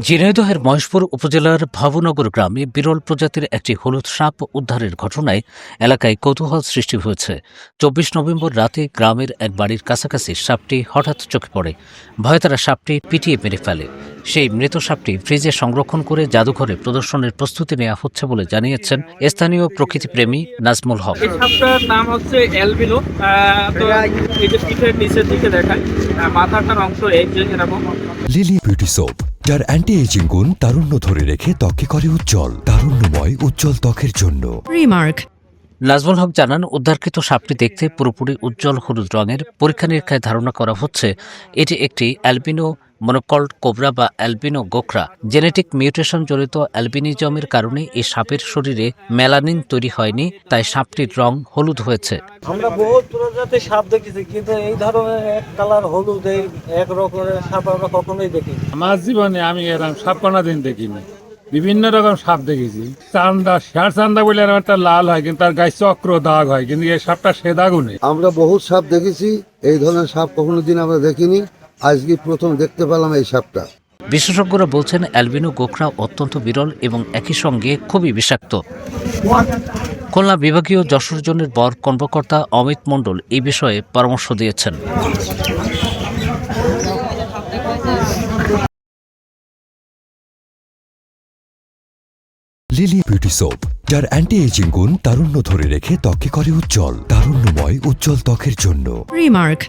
ঝিনাইদহের মহেশপুর উপজেলার ভাবনগর গ্রামে বিরল প্রজাতির একটি হলুদ সাপ উদ্ধারের ঘটনায় এলাকায় কৌতূহল সৃষ্টি হয়েছে। চব্বিশ নভেম্বর রাতে গ্রামের এক বাড়ির কাছাকাছি সাপটি হঠাৎ চোখে পড়ে। ভয়ে তারা সাপটি পিটিয়ে মেরে ফেলে। সেই মৃত সাপটি ফ্রিজে সংরক্ষণ করে জাদুঘরে প্রদর্শনের প্রস্তুতি নেওয়া হচ্ছে বলে জানিয়েছেন স্থানীয় প্রকৃতিপ্রেমী নাজমুল হক। সাপটার নাম হচ্ছে অ্যালবিনো। তো এই যে পিঠের নিচের দিকে দেখায় মাথাটার অংশ এই যে এরকম। লিলি বিউটি সোপ যার অ্যান্টি এজিং গুণ তারুণ্য ধরে রেখে ত্বকে করে উজ্জ্বল তারুণ্যময় উজ্জ্বল ত্বকের জন্য। Remark. নাজমুল হক জানান উদ্ধারকৃত সাপটি দেখতে পুরোপুরি উজ্জ্বল হলুদ রঙের। পরীক্ষা নিরীক্ষায় ধারণা করা হচ্ছে এটি একটি অ্যালবিনো মনোকল্ড কোবরা বা অ্যালবিনো গোখরা জেনেটিক মিউটেশন জড়িত অ্যালবিনিজমের কারণে এই সাপের শরীরে মেলানিন তৈরি হয়নি তাই সাপটির রং হলুদ হয়েছে। আমরা বহুত প্রজাতির সাপ দেখেছি কিন্তু এই ধরনের এক কালার হলুদ এই এক রকমের সাপ আমরা কখনোই দেখিনি। আমার জীবনে আমি এরকম সাপ কোনো দিন দেখিনি। বিভিন্ন রকম সাপ দেখেছি। চান্দা শেয়ার চান্দা বলে একটা লাল হয় কিন্তু তার গায়ে চক্র দাগ হয় কিন্তু এই সাপটা সে দাগও নেই আমরা বহুত সাপ দেখেছি এই ধরনের সাপ কখনো দিন আমরা দেখিনি। আজকে প্রথম দেখতে পেলাম এই সাপটা। বিশেষজ্ঞরা বলছেন অ্যালবিনো গোখরা অত্যন্ত বিরল এবং একই সঙ্গে খুবই বিষাক্ত। খুলনা বিভাগীয় যশোর জোনের বর কর্মকর্তা অমিত মণ্ডল এই বিষয়ে পরামর্শ দিয়েছেন। লিলি বিউটি সোপ যার অ্যান্টি এজিং গুণ তারুণ্য ধরে রেখে ত্বকে করে উজ্জ্বল তারুণ্যময় উজ্জ্বল ত্বকের জন্য। Remark.